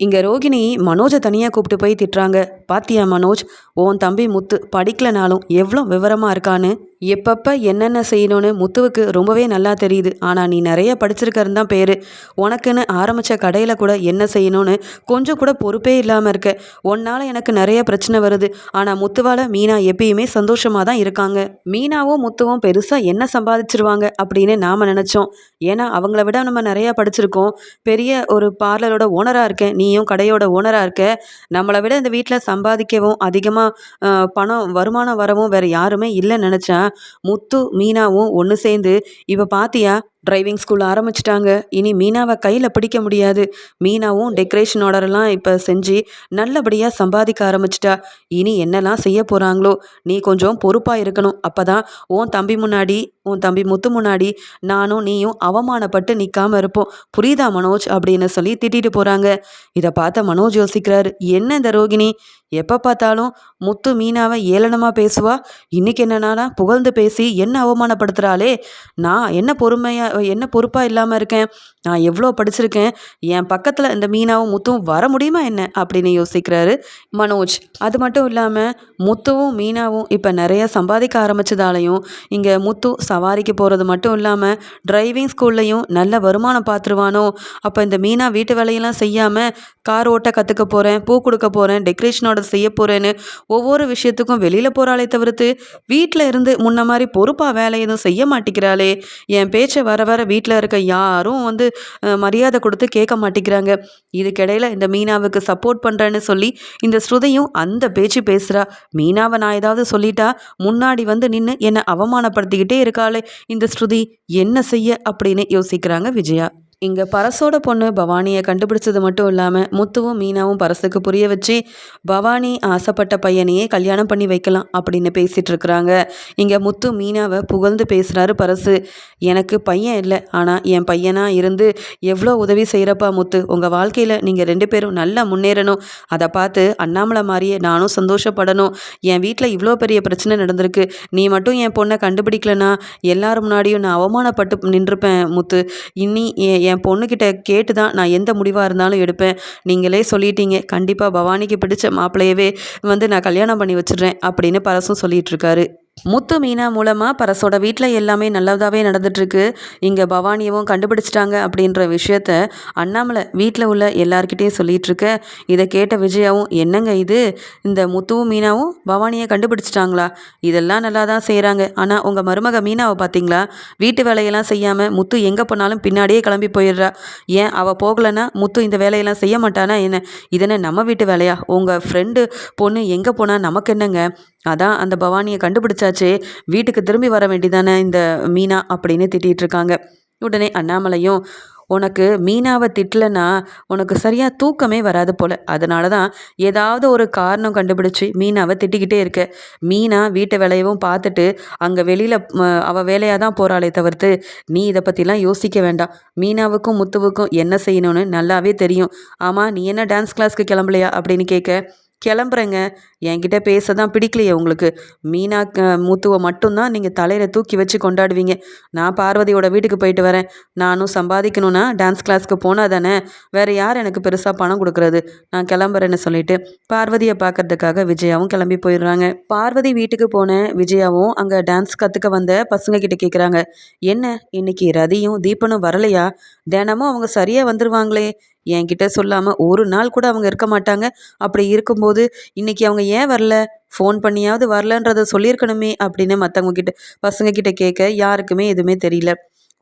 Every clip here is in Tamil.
இங்கே ரோகிணி மனோஜை தனியாக கூப்பிட்டு போய் திட்டுறாங்க. பாத்தியா மனோஜ் உன் தம்பி முத்து படிக்கலனாலும் எவ்வளோ விவரமாக இருக்கான்னு? எப்பப்போ என்னென்ன செய்யணும்னு முத்துவுக்கு ரொம்பவே நல்லா தெரியுது. ஆனால் நீ நிறைய படிச்சிருக்கன்னு தான் பேர். உனக்குன்னு ஆரம்பித்த கடையில் கூட என்ன செய்யணும்னு கொஞ்சம் கூட பொறுப்பே இல்லாமல் இருக்க. உன்னால் எனக்கு நிறைய பிரச்சனை வருது. ஆனால் முத்துவால் மீனா எப்பயுமே சந்தோஷமாக தான் இருக்காங்க. மீனாவும் முத்துவும் பெருசாக என்ன சம்பாதிச்சிருவாங்க அப்படின்னு நாம் நினச்சோம். ஏன்னா அவங்கள விட நம்ம நிறையா படிச்சிருக்கோம். பெரிய ஒரு பார்லரோட ஓனராக இருக்கேன். நீ நீயும் கடையோட ஓனராக இருக்க நம்மளை விட இந்த வீட்டில் சம்பாதிக்கவும் அதிகமாக பணம் வருமானம் வரவும் வேறு யாருமே இல்லைன்னு நினச்சா முத்து மீனாவும் ஒன்று சேர்ந்து இப்போ பாத்தியா? டிரைவிங் ஸ்கூல் ஆரம்பிச்சிட்டாங்க. இனி மீனாவை கையில் பிடிக்க முடியாது. மீனாவும் டெக்கரேஷன் ஆர்டரெல்லாம் இப்போ செஞ்சு நல்லபடியாக சம்பாதிக்க ஆரம்பிச்சிட்டா. இனி என்னெல்லாம் செய்ய போகிறாங்களோ நீ கொஞ்சம் பொறுப்பாக இருக்கணும். அப்போ தான் உன் தம்பி முன்னாடி உன் தம்பி முத்து முன்னாடி நானும் நீயும் அவமானப்பட்டு நிற்காமல் இருப்போம். புரியுதா மனோஜ்? அப்படின்னு சொல்லி திட்டிட்டு போகிறாங்க இதை பார்த்த மனோஜ் யோசிக்கிறார் என்ன இந்த ரோகிணி? எப்போ பார்த்தாலும் முத்து மீனாவை ஏளனமாக பேசுவா? இன்னைக்கு என்னன்னா புகழ்ந்து பேசி என்ன அவமானப்படுத்துகிறாளே நான் என்ன பொறுமையாக என்ன பொறுப்பாக இல்லாமல் இருக்கேன்? நான் எவ்வளோ படிச்சிருக்கேன்? என் பக்கத்தில் இந்த மீனாவும் முத்துவும் வர முடியுமா என்ன? அப்படின்னு யோசிக்கிறாரு மனோஜ். அது மட்டும் இல்லாமல் முத்துவும் மீனாவும் இப்போ நிறைய சம்பாதிக்க ஆரம்பிச்சதாலையும் இங்கே முத்து சவாரிக்கு போகிறது மட்டும் இல்லாமல் டிரைவிங் ஸ்கூல்லையும் நல்ல வருமானம் பார்த்துருவானோ அப்போ இந்த மீனா வீட்டு வேலையெல்லாம் செய்யாமல் கார் ஓட்ட கற்றுக்க போகிறேன் பூ கொடுக்க போகிறேன் டெக்ரேஷனோட ஆர்டர் செய்ய போகிறேன்னு ஒவ்வொரு விஷயத்துக்கும் வெளியில் போகிறாளே தவிர்த்து வீட்டில் இருந்து முன்ன மாதிரி பொறுப்பாக வேலை எதுவும் செய்ய மாட்டேங்கிறாளே. என் பேச்சை வர வர வீட்டில் இருக்க யாரும் வந்து மரியாதை கொடுத்து கேட்க மாட்டேங்கிறாங்க. இதுக்கிடையில் இந்த மீனாவுக்கு சப்போர்ட் பண்ணுறேன்னு சொல்லி இந்த ஸ்ருதியும் அந்த பேச்சு பேசுகிறா மீனாவை நான் ஏதாவது சொல்லிட்டா முன்னாடி வந்து நின்று என்னை அவமானப்படுத்திக்கிட்டே இருக்காளே. இந்த ஸ்ருதி என்ன செய்ய அப்படின்னு யோசிக்கிறாங்க விஜயா. இங்கே பரசோட பொண்ணு பவானியை கண்டுபிடிச்சது மட்டும் இல்லாமல் முத்துவும் மீனாவும் பரசுக்கு புரிய வச்சு பவானி ஆசைப்பட்ட பையனையே கல்யாணம் பண்ணி வைக்கலாம் அப்படின்னு பேசிகிட்டு இருக்கிறாங்க. இங்கே முத்து மீனாவை புகழ்ந்து பேசுகிறாரு பரசு. எனக்கு பையன் இல்லை ஆனால் என் பையனாக இருந்து எவ்வளோ உதவி செய்கிறப்பா முத்து? உங்கள் வாழ்க்கையில் நீங்கள் ரெண்டு பேரும் நல்லா முன்னேறணும். அதை பார்த்து அண்ணாமலை மாதிரியே நானும் சந்தோஷப்படணும். என் வீட்டில் இவ்வளோ பெரிய பிரச்சனை நடந்திருக்கு. நீ மட்டும் என் பொண்ணை கண்டுபிடிக்கலனா எல்லாரும் முன்னாடியும் நான் அவமானப்பட்டு நின்றுப்பேன் முத்து. இன்னி என் என் பொண்ணுக்கிட்ட கேட்டு தான் நான் எந்த முடிவாக இருந்தாலும் எடுப்பேன். நீங்களே சொல்லிட்டீங்க. கண்டிப்பாக பவானிக்கு பிடிச்ச மாப்பிள்ளையவே வந்து நான் கல்யாணம் பண்ணி வச்சிடுறேன் அப்படின்னு பரசும் சொல்லிட்டு இருக்காரு. முத்து மீனா மூலமாக பரசோட வீட்டில் எல்லாமே நல்லதாகவே நடந்துட்டுருக்கு இங்கே பவானியவும் கண்டுபிடிச்சிட்டாங்க அப்படின்ற விஷயத்த அண்ணாமலை வீட்டில் உள்ள எல்லார்கிட்டேயும் சொல்லிகிட்ருக்க இதை கேட்ட விஜயாவும் என்னங்க இது? இந்த முத்துவும் மீனாவும் பவானியை கண்டுபிடிச்சிட்டாங்களா? இதெல்லாம் நல்லா தான் செய்கிறாங்க ஆனால் உங்கள் மருமக மீனாவை பார்த்தீங்களா வீட்டு வேலையெல்லாம் செய்யாமல் முத்து எங்கே போனாலும் பின்னாடியே கிளம்பி போயிடுறா. ஏன் அவள் போகலைன்னா முத்து இந்த வேலையெல்லாம் செய்ய மாட்டானா என்ன? இதென்ன நம்ம வீட்டு வேலையா? உங்கள் ஃப்ரெண்டு பொண்ணு எங்கே போனால் நமக்கு என்னங்க? அதான் அந்த பவானியை கண்டுபிடிச்சாச்சே வீட்டுக்கு திரும்பி வர வேண்டிதானே இந்த மீனா அப்படின்னு திட்டிகிட்டு இருக்காங்க உடனே அண்ணாமலையும் உனக்கு மீனாவை திட்டலைன்னா உனக்கு சரியாக தூக்கமே வராது போல். அதனால தான் ஏதாவது ஒரு காரணம் கண்டுபிடிச்சி மீனாவை திட்டிக்கிட்டே இருக்க. மீனா வீட்டை வேலையவும் பார்த்துட்டு அங்கே வெளியில் அவள் வேலையாக தான் போகிறாளே தவிர்த்து நீ இதை பற்றிலாம் யோசிக்க வேண்டாம். மீனாவுக்கும் முத்துவுக்கும் என்ன செய்யணும்னு நல்லாவே தெரியும். ஆமாம் நீ என்ன டான்ஸ் கிளாஸ்க்கு கிளம்பலையா? அப்படின்னு கேட்க கிளம்புறேங்க. என்கிட்ட பேச தான் பிடிக்கலையே உங்களுக்கு. மீனா மூத்துவை மட்டும்தான் நீங்கள் தலையில் தூக்கி வச்சு கொண்டாடுவீங்க. நான் பார்வதியோட வீட்டுக்கு போயிட்டு வரேன். நானும் சம்பாதிக்கணும்னா டான்ஸ் கிளாஸ்க்கு போனால் தானே? வேறு யார் எனக்கு பெருசாக பணம் கொடுக்குறது? நான் கிளம்புறேன்னு சொல்லிட்டு பார்வதியை பார்க்கறதுக்காக விஜயாவும் கிளம்பி போயிடுறாங்க. பார்வதி வீட்டுக்கு போன விஜயாவும் அங்கே டான்ஸ் கற்றுக்க வந்த பசங்க கிட்ட கேட்குறாங்க என்ன? இன்னைக்கு ரதியும் தீபனும் வரலையா? தினமும் அவங்க சரியாக வந்துடுவாங்களே என்கிட்ட சொல்லாமல் ஒரு நாள் கூட அவங்க இருக்க மாட்டாங்க. அப்படி இருக்கும்போது இன்றைக்கி அவங்க ஏன் வரல? ஃபோன் பண்ணியாவது வரலன்றதை சொல்லியிருக்கணுமே அப்படின்னு மற்றவங்க கிட்ட பசங்க கிட்ட கேட்க யாருக்குமே எதுவுமே தெரியல.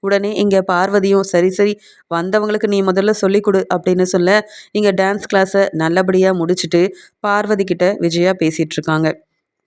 உடனே இங்கே பார்வதியும் சரி சரி வந்தவங்களுக்கு நீ முதல்ல சொல்லிக் கொடு அப்படின்னு சொல்ல இங்கே டான்ஸ் கிளாஸை நல்லபடியாக முடிச்சுட்டு பார்வதி கிட்ட விஜயா பேசிகிட்ருக்காங்க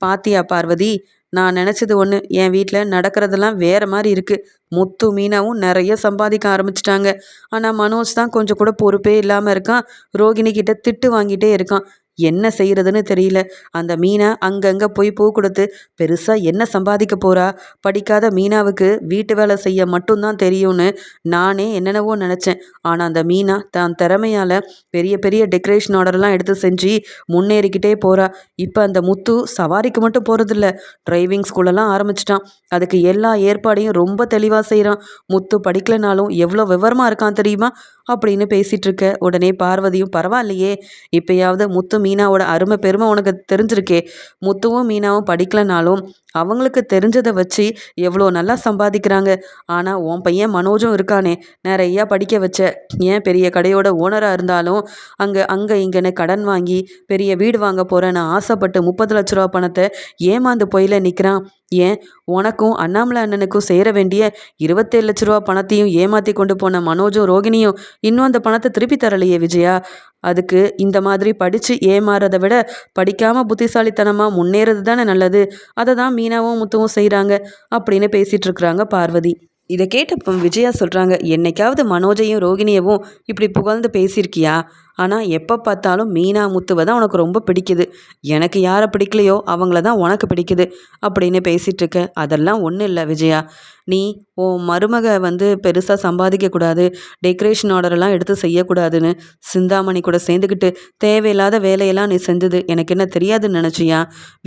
பாத்தியா பார்வதி? நான் நினச்சது ஒன்று என் வீட்டில் நடக்கிறதெல்லாம் வேறு மாதிரி இருக்குது முத்து மீனாவும் நிறைய சம்பாதிக்க ஆரம்பிச்சிட்டாங்க. ஆனால் மனோஜ் தான் கொஞ்சம் கூட பொறுப்பே இல்லாமல் இருக்கான். ரோகிணி கிட்ட திட்டு வாங்கிட்டே இருக்கான். என்ன செய்கிறதுன்னு தெரியல. அந்த மீனா அங்கங்கே போய் பூ கொடுத்து பெருசாக என்ன சம்பாதிக்க போகிறா படிக்காத மீனாவுக்கு வீட்டு வேலை செய்ய மட்டும்தான் தெரியும்னு நானே என்னென்னவோ நினச்சேன். ஆனால் அந்த மீனா தான் திறமையால் பெரிய பெரிய டெக்கரேஷன் ஆர்டர்லாம் எடுத்து செஞ்சு முன்னேறிக்கிட்டே போகிறா இப்போ அந்த முத்து சவாரிக்கு மட்டும் போகிறதில்ல டிரைவிங் ஸ்கூலெல்லாம் ஆரம்பிச்சிட்டான். அதுக்கு எல்லா ஏற்பாடையும் ரொம்ப தெளிவாக செய்கிறான் முத்து படிக்கலைனாலும் எவ்வளோ விவரமாக இருக்கான் தெரியுமா? அப்படின்னு பேசிகிட்டு இருக்க உடனே பார்வதியும் பரவாயில்லையே இப்போயாவது முத்து மீனாவோட அருமை பெருமை உனக்கு தெரிஞ்சிருக்கே. முத்துவும் மீனாவும் படிக்கலைனாலும் அவங்களுக்கு தெரிஞ்சதை வச்சு எவ்வளோ நல்லா சம்பாதிக்கிறாங்க. ஆனால் உன் பையன் மனோஜும் இருக்கானே நிறையா படிக்க வச்ச. ஏன் பெரிய கடையோட ஓனராக இருந்தாலும் அங்கே அங்கே இங்கேன்னு கடன் வாங்கி பெரிய வீடு வாங்க போகிறேன்னு ஆசைப்பட்டு முப்பது லட்ச ரூபா பணத்தை ஏமாந்து போயில நிற்கிறான் ஏன்? உனக்கும் அண்ணாமலை அண்ணனுக்கும் சேர வேண்டிய இருபத்தேழு லட்ச ரூபா பணத்தையும் ஏமாற்றி கொண்டு போன மனோஜும் ரோகிணியும் இன்னும் அந்த பணத்தை திருப்பி தரலையே விஜயா? அதுக்கு இந்த மாதிரி படித்து ஏமாறதை விட படிக்காமல் புத்திசாலித்தனமாக முன்னேறது தானே நல்லது. அதை தான் மீனாவும் முத்துவும் செய்கிறாங்க அப்படின்னு பேசிகிட்டு இருக்கிறாங்க பார்வதி. இதை கேட்டப்போ விஜயா சொல்கிறாங்க என்னைக்காவது மனோஜையும் ரோகிணியவும் இப்படி புகழ்ந்து பேசியிருக்கியா? ஆனால் எப்போ பார்த்தாலும் மீனா முத்துவை தான் உனக்கு ரொம்ப பிடிக்குது. எனக்கு யாரை பிடிக்கலையோ அவங்கள தான் உனக்கு பிடிக்குது அப்படின்னு பேசிகிட்டு இருக்க. அதெல்லாம் ஒன்றும் இல்லை விஜயா. நீ உன் மருமக வந்து பெருசாக சம்பாதிக்கக்கூடாது டெக்கரேஷன் ஆர்டரெல்லாம் எடுத்து செய்யக்கூடாதுன்னு சிந்தாமணி கூட சேர்ந்துக்கிட்டு தேவையில்லாத வேலையெல்லாம் நீ செஞ்சது. எனக்கு என்ன தெரியாதுன்னு நினச்சியா?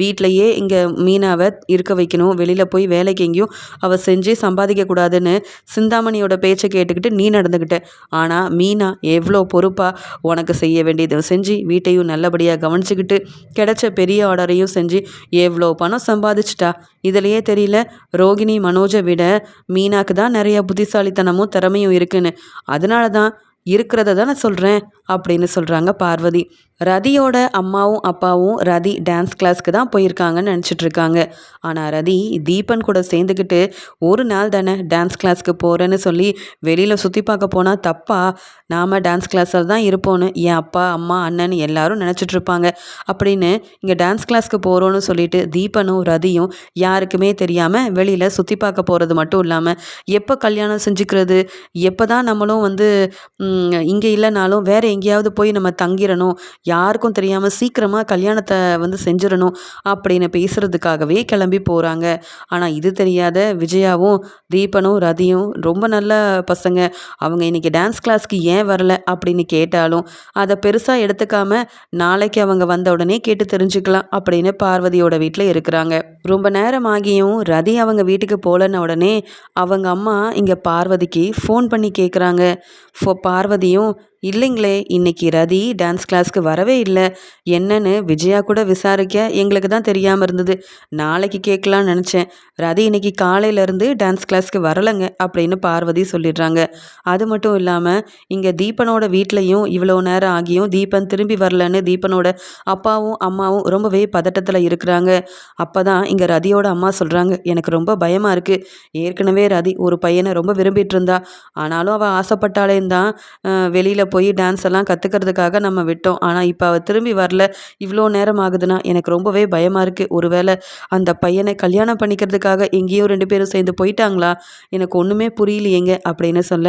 வீட்டிலையே இங்கே மீனாவை இருக்க வைக்கணும். வெளியில் போய் வேலைக்கு எங்கேயும் அவள் செஞ்சு சம்பாதிக்கக்கூடாதுன்னு சிந்தாமணியோட பேச்சை கேட்டுக்கிட்டு நீ நடந்துக்கிட்ட ஆனால் மீனா எவ்வளோ பொறுப்பாக உனக்கு செய்ய வேண்டியதை செஞ்சு வீட்டையும் நல்லபடியாக கவனிச்சுக்கிட்டு கிடைச்ச பெரிய ஆர்டரையும் செஞ்சு எவ்வளோ பணம் சம்பாதிச்சிட்டா? இதுலையே தெரியல ரோகிணி மனோஜை விட மீனாக்கு தான் நிறைய புத்திசாலித்தனமும் திறமையும் இருக்குன்னு. அதனால தான் இருக்கிறத தானே சொல்கிறேன் அப்படின்னு சொல்கிறாங்க பார்வதி. ரதியோட அம்மாவும் அப்பாவும் ரதி டான்ஸ் கிளாஸ்க்கு தான் போயிருக்காங்கன்னு நினச்சிட்ருக்காங்க ஆனால் ரதி தீபன் கூட சேர்ந்துக்கிட்டு ஒரு நாள் தானே டான்ஸ் கிளாஸ்க்கு போகிறேன்னு சொல்லி வெளியில் சுற்றி பார்க்க போனால் தப்பா? நாம் டான்ஸ் கிளாஸில் தான் இருப்போன்னு என் அப்பா அம்மா அண்ணன் எல்லாரும் நினச்சிட்ருப்பாங்க அப்படின்னு இங்கே டான்ஸ் கிளாஸ்க்கு போகிறோன்னு சொல்லிட்டு தீபனும் ரதியும் யாருக்குமே தெரியாமல் வெளியில் சுற்றி பார்க்க போகிறது மட்டும் இல்லாமல் எப்போ கல்யாணம் செஞ்சுக்கிறது? எப்போ தான் நம்மளும் வந்து இங்கே இல்லைனாலும் வேறு எங்கேயாவது போய் நம்ம தங்கிடணும் யாருக்கும் தெரியாமல் சீக்கிரமாக கல்யாணத்தை வந்து செஞ்சிடணும் அப்படின்னு பேசுகிறதுக்காகவே கிளம்பி போகிறாங்க ஆனால் இது தெரியாத விஜயாவும் தீபனும் ரதியும் ரொம்ப நல்ல பசங்க. அவங்க இன்றைக்கி டான்ஸ் கிளாஸ்க்கு ஏன் வரல அப்படின்னு கேட்டாலும் அதை பெருசாக எடுத்துக்காம நாளைக்கு அவங்க வந்த உடனே கேட்டு தெரிஞ்சுக்கலாம் அப்படின்னு பார்வதியோட வீட்டில் இருக்கிறாங்க. ரொம்ப நேரம் ஆகியும் ரதி அவங்க வீட்டுக்கு போகலன்ன உடனே அவங்க அம்மா இங்கே பார்வதிக்கு ஃபோன் பண்ணி கேட்குறாங்க ஃபோ பார்வதியும் இல்லைங்களே இன்னைக்கு ரதி டான்ஸ் கிளாஸ்க்கு வரவே இல்லை. என்னன்னு விஜயா கூட விசாரிக்க எங்களுக்கு தான் தெரியாமல் இருந்தது. நாளைக்கு கேட்கலான்னு நினச்சேன். ரதி இன்னைக்கு காலையிலேருந்து டான்ஸ் கிளாஸ்க்கு வரலைங்க அப்படின்னு பார்வதி சொல்லிடுறாங்க. அது மட்டும் இல்லாமல் இங்கே தீபனோட வீட்லேயும் இவ்வளோ நேரம் ஆகியும் தீபன் திரும்பி வரலன்னு தீபனோட அப்பாவும் அம்மாவும் ரொம்பவே பதட்டத்தில் இருக்கிறாங்க. அப்போ தான் இங்கே ரதியோட அம்மா சொல்கிறாங்க எனக்கு ரொம்ப பயமாக இருக்குது ஏற்கனவே ரதி ஒரு பையனை ரொம்ப விரும்பிட்டு இருந்தா. ஆனாலும் அவள் ஆசைப்பட்டாலே தான் வெளியில் போய் டான்ஸ் எல்லாம் கற்றுக்கிறதுக்காக நம்ம விட்டோம். ஆனால் இப்போ அவள் திரும்பி வரல. இவ்வளோ நேரம் ஆகுதுன்னா எனக்கு ரொம்பவே பயமாக இருக்குது ஒருவேளை அந்த பையனை கல்யாணம் பண்ணிக்கிறதுக்காக எங்கேயோ ரெண்டு பேரும் சேர்ந்து போயிட்டாங்களா? எனக்கு ஒன்றுமே புரியலையேங்க அப்படின்னு சொல்ல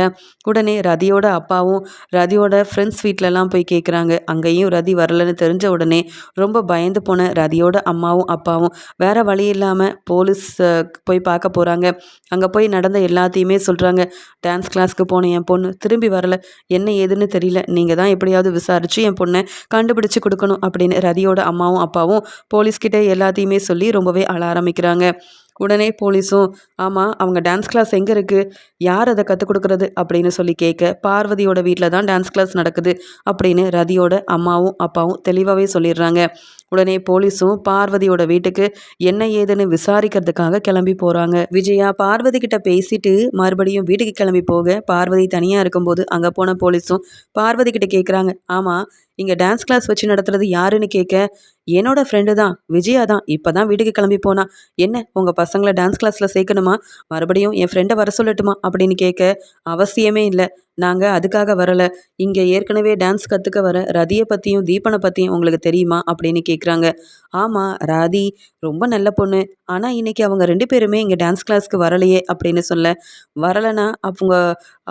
உடனே ரதியோட அப்பாவும் ரதியோட ஃப்ரெண்ட்ஸ் வீட்டிலலாம் போய் கேட்குறாங்க அங்கேயும் ரதி வரலன்னு தெரிஞ்ச உடனே ரொம்ப பயந்து போன ரதியோட அம்மாவும் அப்பாவும் வேற வழி இல்லாமல் போலீஸ் போய் பார்க்க போகிறாங்க அங்கே போய் நடந்த எல்லாத்தையுமே சொல்கிறாங்க டான்ஸ் கிளாஸ்க்கு போன என் பொண்ணு திரும்பி வரல. என்ன ஏதுன்னு தெரியல. நீங்கள் தான் எப்படியாவது விசாரித்து என் பொண்ணை கண்டுபிடிச்சு கொடுக்கணும் அப்படின்னு ரதியோட அம்மாவும் அப்பாவும் போலீஸ்கிட்ட எல்லாத்தையுமே சொல்லி ரொம்பவே அழ ஆரம்பிக்கிறாங்க. உடனே போலீஸும் ஆமாம் அவங்க டான்ஸ் கிளாஸ் எங்கே இருக்குது யார் அதை கற்றுக் கொடுக்குறது? அப்படின்னு சொல்லி கேட்க பார்வதியோட வீட்டில் தான் டான்ஸ் கிளாஸ் நடக்குது அப்படின்னு ரதியோட அம்மாவும் அப்பாவும் தெளிவாகவே சொல்லிடுறாங்க. உடனே போலீஸும் பார்வதியோட வீட்டுக்கு என்ன ஏதுன்னு விசாரிக்கிறதுக்காக கிளம்பி போகிறாங்க விஜயா பார்வதி கிட்ட பேசிட்டு மறுபடியும் வீட்டுக்கு கிளம்பி போக பார்வதி தனியாக இருக்கும்போது அங்கே போன போலீஸும் பார்வதி கிட்ட கேட்குறாங்க ஆமாம் இங்கே டான்ஸ் கிளாஸ் வச்சு நடத்துறது யாருன்னு கேட்க என்னோட ஃப்ரெண்டு தான் விஜயா தான். இப்போ தான் வீட்டுக்கு கிளம்பி போனா. என்ன உங்கள் பசங்களை டான்ஸ் கிளாஸில் சேர்க்கணுமா? மறுபடியும் என் ஃப்ரெண்டை வர சொல்லட்டுமா? அப்படின்னு கேட்க அவசியமே இல்லை. நாங்கள் அதுக்காக வரலை. இங்கே ஏற்கனவே டான்ஸ் கற்றுக்க வர ரதியை பற்றியும் தீபனை பற்றியும் உங்களுக்கு தெரியுமா அப்படின்னு கேட்குறாங்க ஆமாம் ராதி. ரொம்ப நல்ல பொண்ணு. ஆனால் இன்றைக்கி அவங்க ரெண்டு பேருமே இங்கே டான்ஸ் கிளாஸ்க்கு வரலையே அப்படின்னு சொல்ல. வரலைன்னா அவங்க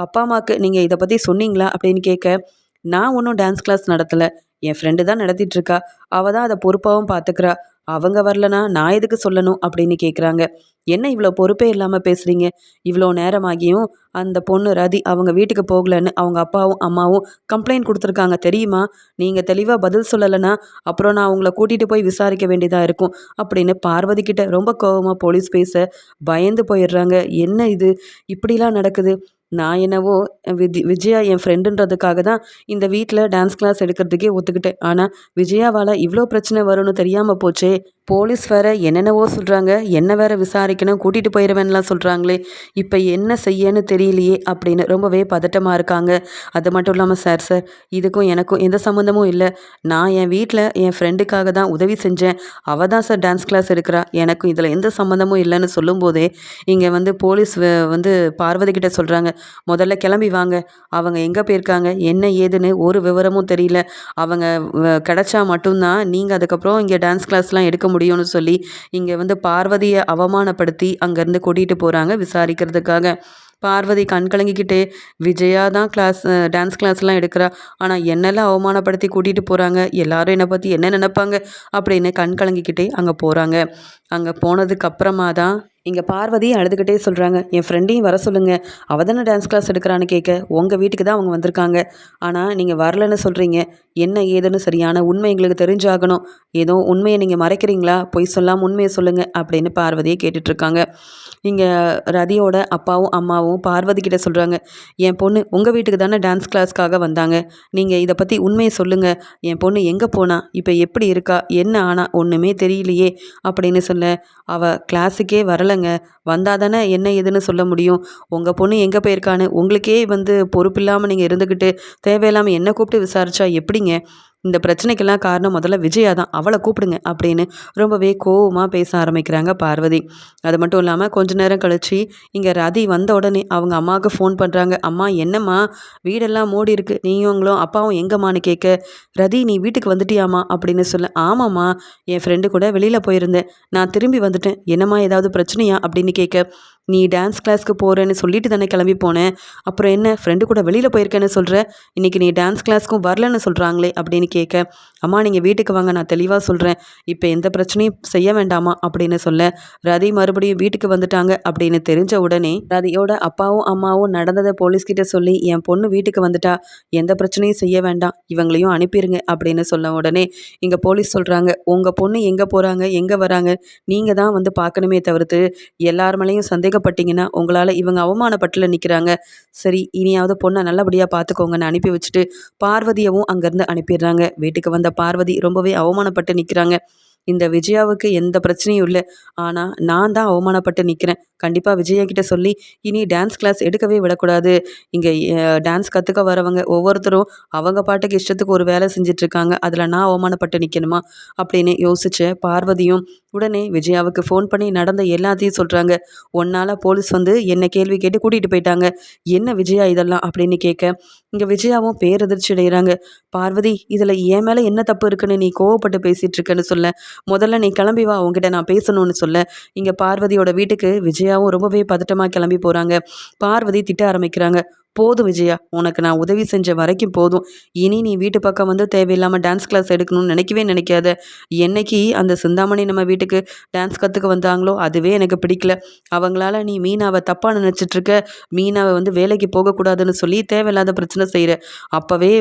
அப்பா அம்மாவுக்கு நீங்கள் இதை பற்றி சொன்னீங்களா அப்படின்னு கேட்க நான் ஒன்றும் டான்ஸ் கிளாஸ் நடத்தலை. என் ஃப்ரெண்டு தான் நடத்திட்டு இருக்கா. அவள் தான் அதை பொறுப்பாகவும் பார்த்துக்கிறா அவங்க வரலனா நான் எதுக்கு சொல்லணும் அப்படின்னு கேட்குறாங்க என்ன இவ்வளோ பொறுப்பே இல்லாமல் பேசுகிறீங்க இவ்வளோ நேரமாகியும் அந்த பொண்ணு ரதி அவங்க வீட்டுக்கு போகலன்னு அவங்க அப்பாவும் அம்மாவும் கம்ப்ளைண்ட் கொடுத்துருக்காங்க. தெரியுமா? நீங்கள் தெளிவாக பதில் சொல்லலைன்னா அப்புறம் நான் அவங்கள கூட்டிகிட்டு போய் விசாரிக்க வேண்டியதாக இருக்கும் அப்படின்னு பார்வதி கிட்ட ரொம்ப கோவமாக போலீஸ் பேச பயந்து போயிடுறாங்க. என்ன இது? இப்படிலாம் நடக்குது. நான் என்னவோ விஜி விஜயா என் ஃப்ரெண்டுன்றதுக்காக தான் இந்த வீட்டில் டான்ஸ் கிளாஸ் எடுக்கிறதுக்கே ஒத்துக்கிட்டேன். ஆனால் விஜயாவால் இவ்வளோ பிரச்சனை வரும்னு தெரியாமல் போச்சே. போலீஸ் வேற என்னென்னவோ சொல்கிறாங்க என்ன வேற விசாரிக்கணும்? கூட்டிகிட்டு போயிடுவேன்லாம் சொல்கிறாங்களே இப்போ என்ன செய்யன்னு தெரியலையே அப்படின்னு ரொம்பவே பதட்டமாக இருக்காங்க. அது மட்டும் இல்லாமல் சார் சார் இதுக்கும் எனக்கும் எந்த சம்மந்தமும் இல்லை. நான் என் வீட்டில் என் ஃப்ரெண்டுக்காக தான் உதவி செஞ்சேன். அவள் தான் சார் டான்ஸ் கிளாஸ் எடுக்கிறா. எனக்கும் இதில் எந்த சம்மந்தமும் இல்லைன்னு சொல்லும்போதே இங்கே வந்து போலீஸ் வந்து பார்வதி கிட்ட சொல்கிறாங்க முதல்ல கிளம்பி வாங்க. அவங்க எங்கே போயிருக்காங்க? என்ன ஏதுன்னு ஒரு விவரமும் தெரியல. அவங்க கிடச்சா மட்டும்தான். நீங்கள் அதுக்கப்புறம் இங்கே டான்ஸ் கிளாஸ்லாம் எடுக்க முடியும்னு சொல்லி இங்கே வந்து பார்வதியை அவமானப்படுத்தி அங்கேருந்து கூட்டிகிட்டு போகிறாங்க விசாரிக்கிறதுக்காக. பார்வதி கண் கலங்கிக்கிட்டே விஜயா தான் கிளாஸ் டான்ஸ் கிளாஸ்லாம் எடுக்கிறா. ஆனால் என்னெல்லாம் அவமானப்படுத்தி கூட்டிகிட்டு போகிறாங்க எல்லாரும் என்னை பற்றி என்ன நினைப்பாங்க? அப்படின்னு கண் கலங்கிக்கிட்டே அங்கே போகிறாங்க அங்கே போனதுக்கப்புறமா தான் இங்கே பார்வதி அழுதுகிட்டே சொல்கிறாங்க என் ஃப்ரெண்டையும் வர சொல்லுங்கள் அவள் தானே டான்ஸ் கிளாஸ் எடுக்கிறான்னு கேட்க உங்கள் வீட்டுக்கு தான் அவங்க வந்திருக்காங்க. ஆனால் நீங்கள் வரலன்னு சொல்கிறீங்க என்ன ஏதுன்னு சரியான உண்மை எங்களுக்கு தெரிஞ்சாகணும். ஏதோ உண்மையை நீங்கள் மறைக்கிறீங்களா? பொய் சொல்லாமல் உண்மையை சொல்லுங்கள் அப்படின்னு பார்வதியை கேட்டுட்ருக்காங்க. இங்கே ரதியோட அப்பாவும் அம்மாவும் பார்வதி கிட்ட சொல்கிறாங்க என் பொண்ணு உங்கள் வீட்டுக்கு தானே டான்ஸ் கிளாஸ்க்காக வந்தாங்க. நீங்கள் இதை பற்றி உண்மையை சொல்லுங்கள் என் பொண்ணு எங்கே போனா? இப்போ எப்படி இருக்கா? என்ன ஆனால் ஒன்றுமே தெரியலையே அப்படின்னு சொல்ல அவள் கிளாஸுக்கே வரலைங்க வந்தால் தானே என்ன ஏதுன்னு சொல்ல முடியும். உங்கள் பொண்ணு எங்கே போயிருக்கான்னு உங்களுக்கே வந்து பொறுப்பில்லாமல் நீங்கள் இருந்துக்கிட்டு தேவையில்லாமல் என்ன கூப்பிட்டு விசாரிச்சா எப்படிங்க? இந்த பிரச்சனைக்கெல்லாம் காரணம் முதல்ல விஜயா தான். அவளை கூப்பிடுங்க அப்படின்னு ரொம்பவே கோவமாக பேச ஆரம்பிக்கிறாங்க பார்வதி. அது மட்டும் இல்லாமல் கொஞ்ச நேரம் கழித்து இங்கே ரதி வந்த உடனே அவங்க அம்மாவுக்கு ஃபோன் பண்ணுறாங்க அம்மா என்னம்மா? வீடெல்லாம் மூடி இருக்கு. நீங்களும் அப்பாவும் எங்கம்மான்னு கேட்க ரதி நீ வீட்டுக்கு வந்துட்டியாமா அப்படின்னு சொல்ல ஆமாம்மா என் ஃப்ரெண்டு கூட வெளியில் போயிருந்தேன். நான் திரும்பி வந்துட்டேன். என்னம்மா ஏதாவது பிரச்சனையா? அப்படின்னு கேட்க நீ டான்ஸ் கிளாஸ்க்கு போகிறேன்னு சொல்லிட்டு தானே கிளம்பி போனேன் அப்புறம் என்ன ஃப்ரெண்டு கூட வெளியில் போயிருக்கேன்னு சொல்கிற இன்றைக்கி நீ டான்ஸ் கிளாஸ்க்கும் வரலன்னு சொல்கிறாங்களே அப்படின்னு கேட்க அம்மா நீங்கள் வீட்டுக்கு வாங்க நான் தெளிவாக சொல்கிறேன் இப்போ எந்த பிரச்சனையும் செய்ய வேண்டாமா? அப்படின்னு சொல்ல ரதி மறுபடியும் வீட்டுக்கு வந்துட்டாங்க. அப்படின்னு தெரிஞ்ச உடனே ரதியோட அப்பாவும் அம்மாவும் நடந்ததை போலீஸ்கிட்ட சொல்லி என் பொண்ணு வீட்டுக்கு வந்துட்டா. எந்த பிரச்சனையும் செய்ய வேண்டாம். இவங்களையும் அனுப்பிடுங்க அப்படின்னு சொல்ல உடனே இங்கே போலீஸ் சொல்கிறாங்க உங்கள் பொண்ணு எங்கே போகிறாங்க எங்கே வராங்க? நீங்கள் தான் வந்து பார்க்கணுமே தவிர்த்து எல்லார் மேலேயும் சந்தேகம் சந்தேகப்பட்டீங்கன்னா உங்களால் இவங்க அவமானப்பட்டில் நிற்கிறாங்க சரி இனியாவது பொண்ணை நல்லபடியாக பார்த்துக்கோங்கன்னு அனுப்பி வச்சுட்டு பார்வதியவும் அங்கேருந்து அனுப்பிடுறாங்க. வீட்டுக்கு வந்த பார்வதி ரொம்பவே அவமானப்பட்டு நிற்கிறாங்க இந்த விஜயாவுக்கு எந்த பிரச்சனையும் இல்லை. ஆனால் நான் தான் அவமானப்பட்டு நிற்கிறேன் கண்டிப்பாக விஜயா கிட்ட சொல்லி இனி டான்ஸ் கிளாஸ் எடுக்கவே விடக்கூடாது. இங்கே டான்ஸ் கற்றுக்க வரவங்க ஒவ்வொருத்தரும் அவங்க பாட்டுக்கு இஷ்டத்துக்கு ஒரு வேலை செஞ்சிட்ருக்காங்க. அதில் நான் அவமானப்பட்டு நிற்கணுமா அப்படின்னு யோசிச்ச பார்வதியும் உடனே விஜயாவுக்கு ஃபோன் பண்ணி நடந்த எல்லாத்தையும் சொல்கிறாங்க ஒன்னால் போலீஸ் வந்து என்ன கேள்வி கேட்டு கூட்டிகிட்டு போயிட்டாங்க. என்ன விஜயா இதெல்லாம்? அப்படின்னு கேட்க இங்கே விஜயாவும் பேரதிர்ச்சி அடைகிறாங்க பார்வதி இதில் என் மேலே என்ன தப்பு இருக்குன்னு நீ கோவப்பட்டு பேசிகிட்டு இருக்கேன்னு சொல்ல. முதல்ல நீ கிளம்பி வா உங்ககிட்ட நான் பேசணும்னு சொல்ல. இங்கே பார்வதியோட வீட்டுக்கு விஜயாவும் ரொம்பவே பதட்டமாக கிளம்பி போகிறாங்க பார்வதி திட்ட ஆரம்பிக்கிறாங்க. போதும் விஜயா. உனக்கு நான் உதவி செஞ்ச வரைக்கும் போதும். இனி நீ வீட்டு பக்கம் வந்து தேவையில்லாமல் டான்ஸ் கிளாஸ் எடுக்கணும்னு நினைக்கவே நினைக்காத. என்னைக்கு அந்த சிந்தாமணி நம்ம வீட்டுக்கு டான்ஸ் கற்றுக்க வந்தாங்களோ அதுவே எனக்கு பிடிக்கல. அவங்களால நீ மீனாவை தப்பாக நினச்சிட்ருக்க. மீனாவை வந்து வேலைக்கு போகக்கூடாதுன்னு சொல்லி தேவையில்லாத பிரச்சனை செய்கிற அப்போவே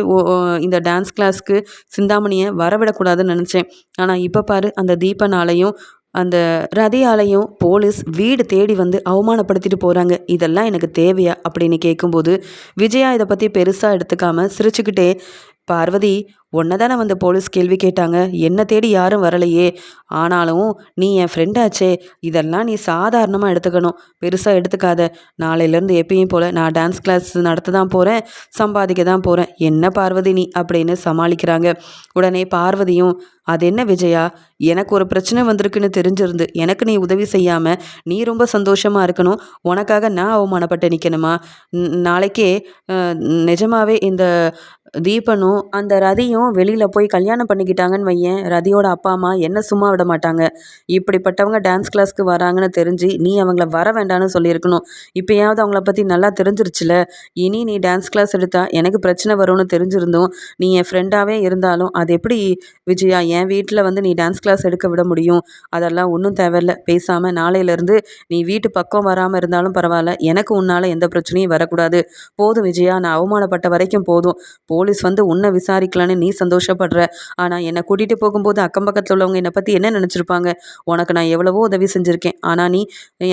இந்த டான்ஸ் கிளாஸ்க்கு சிந்தாமணியை வரவிடக்கூடாதுன்னு நினச்சேன். ஆனால் இப்போ பாரு அந்த தீபனாலையும் அந்த ரதியாலையும் போலீஸ் வீடு தேடி வந்து அவமானப்படுத்திட்டு போகிறாங்க இதெல்லாம் எனக்கு தேவையா? அப்படின்னு கேட்கும்போது விஜயா இதை பற்றி பெருசாக எடுத்துக்காமல் சிரிச்சுக்கிட்டே பார்வதி உன்னை தானே வந்து போலீஸ் கேள்வி கேட்டாங்க. என்னை தேடி யாரும் வரலையே. ஆனாலும் நீ என் ஃப்ரெண்டாச்சே இதெல்லாம் நீ சாதாரணமாக எடுத்துக்கணும். பெருசாக எடுத்துக்காத. நாளையிலேருந்து எப்பயும் போல் நான் டான்ஸ் கிளாஸ் நடத்த தான் போகிறேன் சம்பாதிக்க தான் போகிறேன் என்ன பார்வதி நீ அப்படின்னு சமாளிக்கிறாங்க. உடனே பார்வதியும் அது என்ன விஜயா? எனக்கு ஒரு பிரச்சனை வந்திருக்குன்னு தெரிஞ்சிருந்து எனக்கு நீ உதவி செய்யாமல் நீ ரொம்ப சந்தோஷமாக இருக்கணும். உனக்காக நான் அவமானப்பட்டு நிற்கணுமா நாளைக்கே நிஜமாவே இந்த தீபனும் அந்த ரதியும் வெளியில் போய் கல்யாணம் பண்ணிக்கிட்டாங்கன்னு வையேன். ரதியோட அப்பா அம்மா என்ன சும்மா விட மாட்டாங்க. இப்படிப்பட்டவங்க டான்ஸ் கிளாஸ்க்கு வராங்கன்னு தெரிஞ்சு நீ அவங்கள வர வேண்டாம்னு சொல்லியிருக்கணும். இப்போயாவது அவங்கள பற்றி நல்லா தெரிஞ்சிருச்சுல. இனி நீ டான்ஸ் கிளாஸ் எடுத்தா எனக்கு பிரச்சனை வரும்னு தெரிஞ்சிருந்தோம் நீ என் ஃப்ரெண்டாகவே இருந்தாலும் அது எப்படி விஜயா என் வீட்டில் வந்து நீ டான்ஸ் கிளாஸ் எடுக்க விட முடியும்? அதெல்லாம் ஒன்றும் தேவையில்ல. பேசாமல் நாளையிலேருந்து நீ வீட்டு பக்கம் வராமல் இருந்தாலும் பரவாயில்ல. எனக்கு உன்னால் எந்த பிரச்சனையும் வரக்கூடாது. போதும் விஜயா நான் அவமானப்பட்ட வரைக்கும் போதும். போலீஸ் போலீஸ் வந்து உன்னை விசாரிக்கலான்னு நீ சந்தோஷப்படுற. ஆனால் என்னை கூட்டிகிட்டு போகும்போது அக்கம் பக்கத்தில் உள்ளவங்க என்னை பற்றி என்ன நினச்சிருப்பாங்க? உனக்கு நான் எவ்வளவோ உதவி செஞ்சுருக்கேன். ஆனால் நீ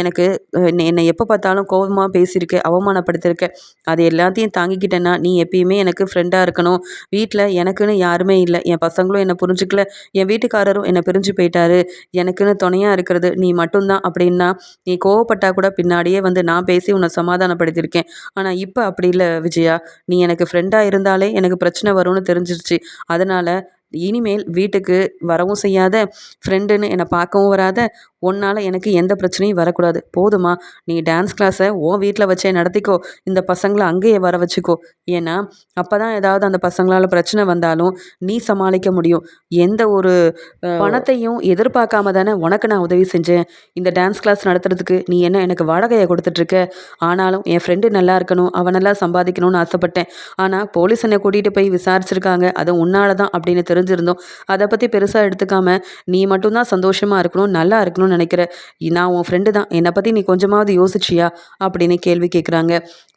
எனக்கு என்னை என்னை எப்போ பார்த்தாலும் கோபமாக பேசியிருக்க அவமானப்படுத்தியிருக்க. அது எல்லாத்தையும் தாங்கிக்கிட்டேன்னா நீ எப்பயுமே எனக்கு ஃப்ரெண்டாக இருக்கணும். வீட்டில் எனக்குன்னு யாருமே இல்லை. என் பசங்களும் என்னை புரிஞ்சுக்கல. என் வீட்டுக்காரரும் என்னை பிரிஞ்சு போயிட்டாரு. எனக்குன்னு துணையாக இருக்கிறது நீ மட்டும்தான் அப்படின்னா நீ கோவப்பட்டா கூட பின்னாடியே வந்து நான் பேசி உன்னை சமாதானப்படுத்தியிருக்கேன். ஆனால் இப்போ அப்படி இல்லை விஜயா. நீ எனக்கு ஃப்ரெண்டாக இருந்தாலே எனக்கு பிரச்சனை வரும்னு தெரிஞ்சிருச்சு. அதனால் இனிமேல் வீட்டுக்கு வரவும் செய்யாத ஃப்ரெண்டுன்னு என்னை பார்க்கவும் வராத உன்னால் எனக்கு எந்த பிரச்சனையும் வரக்கூடாது. போதுமா நீ டான்ஸ் கிளாஸை உன் வீட்டில் வச்சே நடத்திக்கோ இந்த பசங்களை அங்கேயே வர வச்சுக்கோ. ஏன்னா அப்போ தான் ஏதாவது அந்த பசங்களால் பிரச்சனை வந்தாலும் நீ சமாளிக்க முடியும். எந்த ஒரு பணத்தையும் எதிர்பார்க்காம தானே உனக்கு நான் உதவி செஞ்சேன். இந்த டான்ஸ் கிளாஸ் நடத்துறதுக்கு நீ என்ன எனக்கு வாடகையை கொடுத்துட்ருக்க? ஆனாலும் என் ஃப்ரெண்டு நல்லா இருக்கணும் அவன் நல்லா சம்பாதிக்கணும்னு ஆசைப்பட்டேன். ஆனால் போலீஸ் என்னை கூட்டிகிட்டு போய் விசாரிச்சிருக்காங்க அது உன்னால தான் அப்படின்னு தெரிஞ்சிருந்தோம் அதை பற்றி பெருசாக எடுத்துக்காம நீ மட்டும்தான் சந்தோஷமாக இருக்கணும் நல்லா இருக்கணும்னு நினைக்கிற. நான் உன் ஃப்ரெண்டு தான். என்னை பற்றி நீ கொஞ்சமாவது யோசிச்சியா? அப்படின்னு கேள்வி கேட்குறாங்க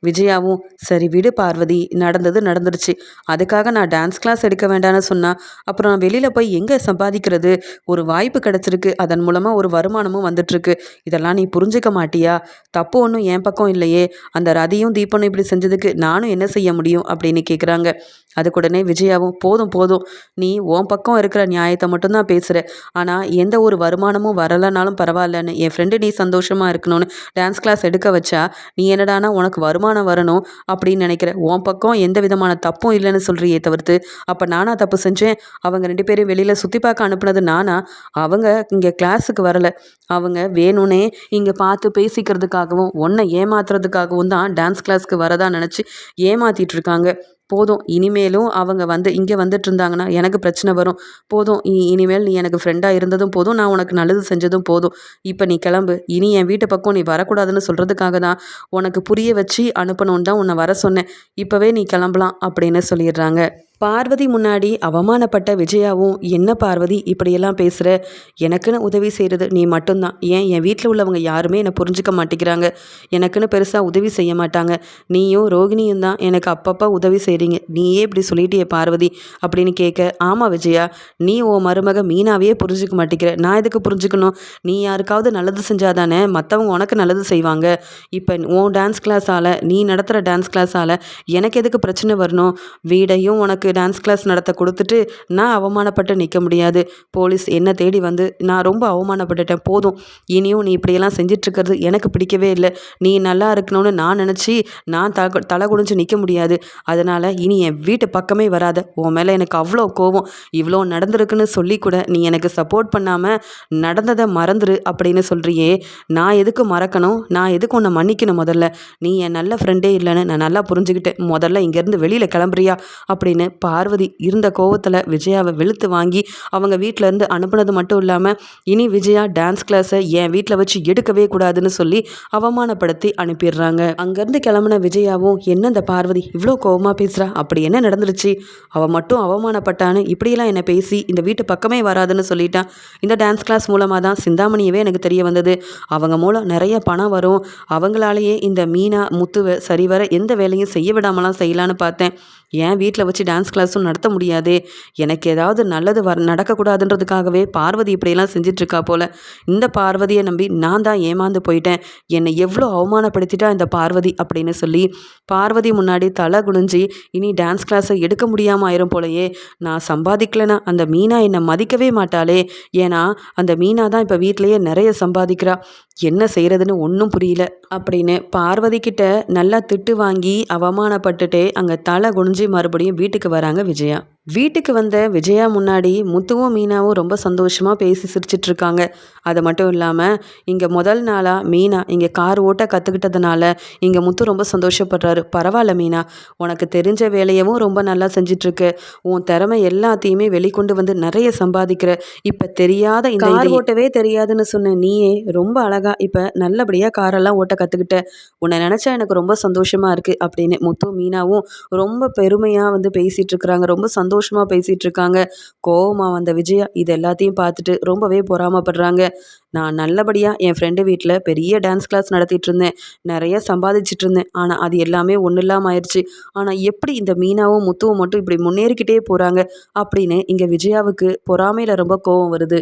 விஜயாவும் சரி விடு பார்வதி நடந்தது நடந்துருச்சு. அதுக்காக நான் டான்ஸ் கிளாஸ் எடுக்க வேண்டாம்னு சொன்னால் அப்புறம் நான் வெளியில் போய் எங்கே சம்பாதிக்கிறது? ஒரு வாய்ப்பு கிடச்சிருக்கு. அதன் மூலமாக ஒரு வருமானமும் வந்துட்டுருக்கு. இதெல்லாம் நீ புரிஞ்சுக்க மாட்டியா? தப்பு ஒன்றும் என் பக்கம் இல்லையே. அந்த ரதியும் தீபனும் இப்படி செஞ்சதுக்கு நானும் என்ன செய்ய முடியும்? அப்படின்னு கேட்குறாங்க அதுக்குடனே விஜயாவும் போதும் போதும். நீ உன் பக்கம் இருக்கிற நியாயத்தை மட்டும்தான் பேசுகிற ஆனால் எந்த ஒரு வருமானமும் வரலைனாலும் பரவாயில்லன்னு. என் ஃப்ரெண்டு நீ சந்தோஷமாக இருக்கணும்னு டான்ஸ் கிளாஸ் எடுக்க வச்சா நீ என்னடானா உனக்கு வருமானம் வரணும் அப்படின்னு நினைக்கிறேன். உன் பக்கம் எந்த விதமான தப்பும் இல்லைன்னு சொல்கிறியே தவிர்த்து அப்போ நானா தப்பு செஞ்சேன். அவங்க ரெண்டு பேரும் வெளியில் சுற்றி பார்க்க அனுப்புனது நானா? அவங்க இங்கே கிளாஸுக்கு வரலை. அவங்க வேணும்னே இங்கே பார்த்து பேசிக்கிறதுக்காகவும் ஒன்றை ஏமாத்துறதுக்காகவும் தான் டான்ஸ் கிளாஸ்க்கு வரதா நினச்சி ஏமாத்திட்டு இருக்காங்க. போதும் இனிமேலும் அவங்க வந்து இங்கே வந்துட்டு இருந்தாங்கன்னா எனக்கு பிரச்சனை வரும். போதும் இனிமேல் நீ எனக்கு ஃப்ரெண்டாக இருந்ததும் போதும் நான் உனக்கு நல்லது செஞ்சதும் போதும். இப்போ நீ கிளம்பு. இனி என் வீட்டு பக்கம் நீ வரக்கூடாதுன்னு சொல்கிறதுக்காக தான் உனக்கு புரிய வச்சு அனுப்பணுன்னு தான் உன்னை வர சொன்னேன். இப்போவே நீ கிளம்பலாம் அப்படின்னு சொல்லிடுறாங்க. பார்வதி முன்னாடி அவமானப்பட்ட விஜயாவும் என்ன பார்வதி இப்படியெல்லாம் பேசுகிற எனக்குன்னு உதவி செய்கிறது நீ மட்டும்தான். ஏன் என் வீட்டில் உள்ளவங்க யாருமே என்னை புரிஞ்சுக்க மாட்டேங்கிறாங்க. எனக்குன்னு பெருசாக உதவி செய்ய மாட்டாங்க. நீயும் ரோகிணியும் தான் எனக்கு அப்பப்போ உதவி செய்கிறீங்க நீயே இப்படி சொல்லிட்டியே பார்வதி அப்படின்னு கேட்க ஆமாம் விஜயா நீ உன் மருமக மீனாவே புரிஞ்சுக்க மாட்டேங்கிற. நான் எதுக்கு புரிஞ்சுக்கணும்? நீ யாருக்காவது நல்லது செஞ்சாதானே மற்றவங்க உனக்கு நல்லது செய்வாங்க. இப்போ உன் டான்ஸ் கிளாஸால் நீ நடத்துகிற டான்ஸ் கிளாஸால் எனக்கு எதுக்கு பிரச்சனை வரணும்? வீடையும் உனக்கு டான்ஸ் கிளாஸ் நடத்த கொடுத்துட்டு நான் அவமானப்பட்டு நிற்க முடியாது. போலீஸ் என்ன தேடி வந்து நான் ரொம்ப அவமானப்பட்டுட்டேன் போதும். இனியும் நீ இப்படியெல்லாம் செஞ்சிட்ருக்கிறது எனக்கு பிடிக்கவே இல்லை. நீ நல்லா இருக்கணும்னு நான் நினச்சி நான் தலை தலை குடிஞ்சு நிற்க முடியாது. அதனால் இனி என் வீட்டு பக்கமே வராத. உன் மேலே எனக்கு அவ்வளோ கோவம் இவ்வளோ நடந்திருக்குன்னு சொல்லி கூட நீ எனக்கு சப்போர்ட் பண்ணாமல் நடந்ததை மறந்துரு அப்படின்னு சொல்கிறியே நான் எதுக்கு மறக்கணும்? நான் எதுக்கு உன்னை மன்னிக்கணும் முதல்ல? நீ என் நல்ல ஃப்ரெண்டே இல்லைன்னு நான் நல்லா புரிஞ்சுக்கிட்டேன். முதல்ல இங்கேருந்து வெளியில் கிளம்புறியா? அப்படின்னு பார்வதி இருந்த கோவத்தில் விஜயாவை வெளுத்து வாங்கி அவங்க வீட்டிலேருந்து இருந்து அனுப்புனது மட்டும் இல்லாமல் இனி விஜயா டான்ஸ் கிளாஸை என் வீட்டில் வச்சு எடுக்கவே கூடாதுன்னு சொல்லி அவமானப்படுத்தி அனுப்பிடுறாங்க. அங்கேருந்து கிளம்புன விஜயாவும் என்ன இந்த பார்வதி இவ்வளோ கோவமாக பேசுகிறா அப்படி என்ன நடந்துருச்சு? அவள் மட்டும் அவமானப்பட்டான்னு இப்படியெல்லாம் என்னை பேசி இந்த வீட்டு பக்கமே வராதுன்னு சொல்லிட்டான். இந்த டான்ஸ் கிளாஸ் மூலமாக தான் சிந்தாமணியவே எனக்கு தெரிய வந்தது. அவங்க மூலம் நிறைய பணம் வரும். அவங்களாலேயே இந்த மீனா முத்துவை சரிவர எந்த வேலையும் செய்ய விடாமலாம் செய்யலான்னு பார்த்தேன். ஏன் வீட்டில் வச்சு டான்ஸ் கிளாஸும் நடத்த முடியாது. எனக்கு ஏதாவது நல்லது வர நடக்கக்கூடாதுன்றதுக்காகவே பார்வதி இப்படியெல்லாம் செஞ்சிட்ருக்கா போல். இந்த பார்வதியை நம்பி நான் தான் ஏமாந்து போயிட்டேன். என்னை எவ்வளோ அவமானப்படுத்திட்டா இந்த பார்வதி அப்படின்னு சொல்லி பார்வதி முன்னாடி தலை குனிஞ்சி இனி டான்ஸ் கிளாஸை எடுக்க முடியாமல் ஆயிரும் போலயே. நான் சம்பாதிக்கலைன்னா அந்த மீனா என்னை மதிக்கவே மாட்டாளே. ஏன்னா அந்த மீனா தான் இப்போ வீட்டிலையே நிறைய சம்பாதிக்கிறா. என்ன செய்கிறதுன்னு ஒன்றும் புரியல. அப்படின்னு பார்வதி கிட்ட நல்லா திட்டு வாங்கி அவமானப்பட்டுட்டே அங்கே தலை குனிஞ்சு மறுபடியும் வீட்டுக்கு வராங்க விஜயா. வீட்டுக்கு வந்த விஜயா முன்னாடி முத்துவும் மீனாவும் ரொம்ப சந்தோஷமாக பேசி சிரிச்சிட்டு இருக்காங்க அது மட்டும் இல்லாமல் இங்கே முதல் நாளாக மீனா இங்கே கார் ஓட்ட கற்றுக்கிட்டதுனால இங்கே முத்து ரொம்ப சந்தோஷப்படுறாரு. பரவாயில்ல மீனா உனக்கு தெரிஞ்ச வேலையவும் ரொம்ப நல்லா செஞ்சிட்ருக்க. உன் திறமை எல்லாத்தையுமே வெளிக்கொண்டு வந்து நிறைய சம்பாதிக்கிற. இப்போ தெரியாத இந்த கார் ஓட்டவே தெரியாதுன்னு சொன்ன நீயே ரொம்ப அழகாக இப்போ நல்லபடியாக காரெல்லாம் ஓட்ட கற்றுக்கிட்ட உன்னை நினச்சா எனக்கு ரொம்ப சந்தோஷமாக இருக்குது அப்படின்னு முத்து மீனாவும் ரொம்ப பெருமையாக வந்து பேசிகிட்டு இருக்கிறாங்க ரொம்ப சந்தோஷமாக பேசிகிட்டு இருக்காங்க கோவமாக வந்த விஜயா இது எல்லாத்தையும் பார்த்துட்டு ரொம்பவே பொறாமப்படுறாங்க. நான் நல்லபடியாக என் ஃப்ரெண்டு வீட்டில் பெரிய டான்ஸ் கிளாஸ் நடத்திட்டு இருந்தேன் நிறைய சம்பாதிச்சிட்டு இருந்தேன் ஆனால் அது எல்லாமே ஒன்றும் இல்லாமல் ஆயிடுச்சு ஆனால் எப்படி இந்த மீனாவும் முத்துவும் மட்டும் இப்படி முன்னேறிக்கிட்டே போகிறாங்க அப்படின்னு இங்கே விஜயாவுக்கு பொறாமையில் ரொம்ப கோவம் வருது.